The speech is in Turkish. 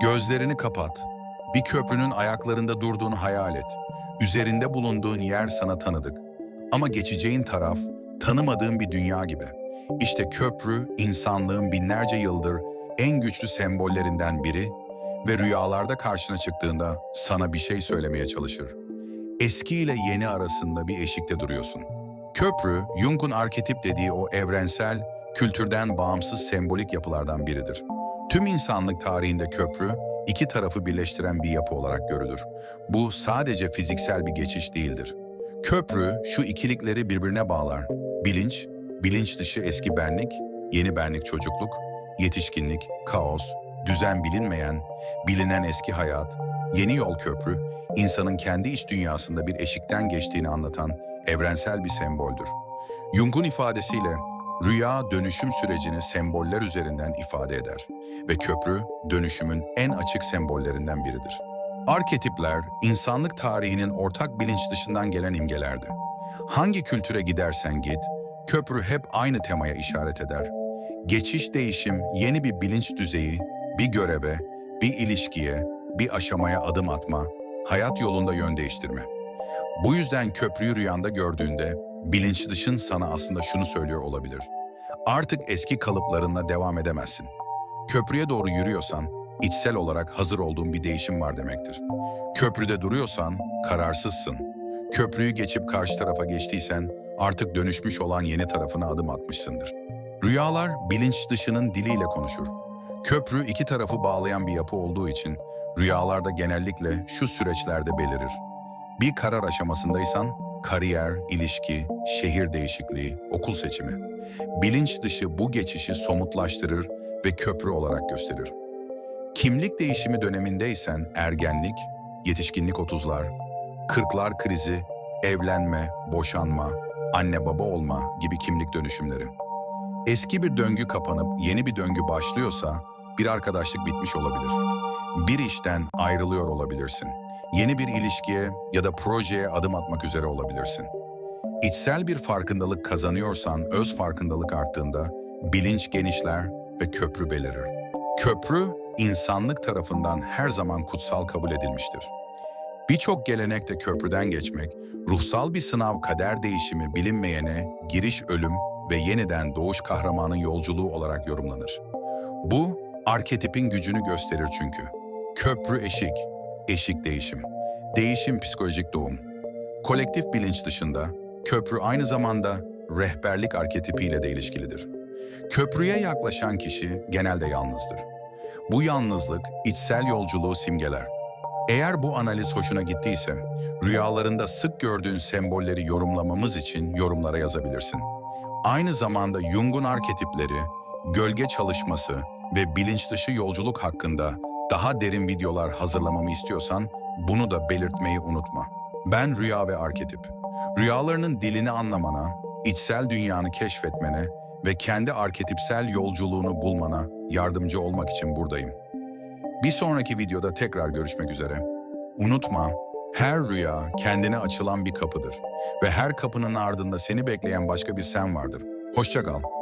Gözlerini kapat. Bir köprünün ayaklarında durduğunu hayal et. Üzerinde bulunduğun yer sana tanıdık. Ama geçeceğin taraf tanımadığın bir dünya gibi. İşte köprü insanlığın binlerce yıldır en güçlü sembollerinden biri ve rüyalarda karşına çıktığında sana bir şey söylemeye çalışır. Eski ile yeni arasında bir eşikte duruyorsun. Köprü, Jung'un arketip dediği o evrensel, kültürden bağımsız sembolik yapılardan biridir. Tüm insanlık tarihinde köprü, iki tarafı birleştiren bir yapı olarak görülür. Bu sadece fiziksel bir geçiş değildir. Köprü şu ikilikleri birbirine bağlar. Bilinç, bilinç dışı eski benlik, yeni benlik çocukluk, yetişkinlik, kaos, düzen bilinmeyen, bilinen eski hayat, yeni yol köprü, insanın kendi iç dünyasında bir eşikten geçtiğini anlatan evrensel bir semboldür. Jung'un ifadesiyle rüya dönüşüm sürecini semboller üzerinden ifade eder ve köprü dönüşümün en açık sembollerinden biridir. Arketipler, insanlık tarihinin ortak bilinç dışından gelen imgelerdi. Hangi kültüre gidersen git, köprü hep aynı temaya işaret eder. Geçiş değişim, yeni bir bilinç düzeyi, bir göreve, bir ilişkiye, bir aşamaya adım atma, hayat yolunda yön değiştirme. Bu yüzden köprüyü rüyanda gördüğünde bilinç dışın sana aslında şunu söylüyor olabilir. Artık eski kalıplarınla devam edemezsin. Köprüye doğru yürüyorsan içsel olarak hazır olduğun bir değişim var demektir. Köprüde duruyorsan kararsızsın. Köprüyü geçip karşı tarafa geçtiysen artık dönüşmüş olan yeni tarafına adım atmışsındır. Rüyalar bilinç dışının diliyle konuşur. Köprü iki tarafı bağlayan bir yapı olduğu için rüyalarda genellikle şu süreçlerde belirir. Bir karar aşamasındaysan kariyer, ilişki, şehir değişikliği, okul seçimi. Bilinç dışı bu geçişi somutlaştırır ve köprü olarak gösterir. Kimlik değişimi dönemindeysen ergenlik, yetişkinlik 30'lar, 40'lar krizi, evlenme, boşanma, anne baba olma gibi kimlik dönüşümleri. Eski bir döngü kapanıp yeni bir döngü başlıyorsa bir arkadaşlık bitmiş olabilir. Bir işten ayrılıyor olabilirsin. Yeni bir ilişkiye ya da projeye adım atmak üzere olabilirsin. İçsel bir farkındalık kazanıyorsan öz farkındalık arttığında bilinç genişler ve köprü belirir. Köprü insanlık tarafından her zaman kutsal kabul edilmiştir. Birçok gelenekte köprüden geçmek, ruhsal bir sınav kader değişimi bilinmeyene, giriş ölüm ve yeniden doğuş kahramanın yolculuğu olarak yorumlanır. Bu, arketipin gücünü gösterir çünkü. Köprü eşik, eşik değişim. Değişim psikolojik doğum. Kolektif bilinç dışında, köprü aynı zamanda rehberlik arketipiyle de ilişkilidir. Köprüye yaklaşan kişi genelde yalnızdır. Bu yalnızlık içsel yolculuğu simgeler. Eğer bu analiz hoşuna gittiyse, rüyalarında sık gördüğün sembolleri yorumlamamız için yorumlara yazabilirsin. Aynı zamanda Jung'un arketipleri, gölge çalışması ve bilinç dışı yolculuk hakkında daha derin videolar hazırlamamı istiyorsan bunu da belirtmeyi unutma. Ben Rüya ve Arketip. Rüyalarının dilini anlamana, içsel dünyanı keşfetmene ve kendi arketipsel yolculuğunu bulmana yardımcı olmak için buradayım. Bir sonraki videoda tekrar görüşmek üzere. Unutma, her rüya kendine açılan bir kapıdır ve her kapının ardında seni bekleyen başka bir sen vardır. Hoşça kal.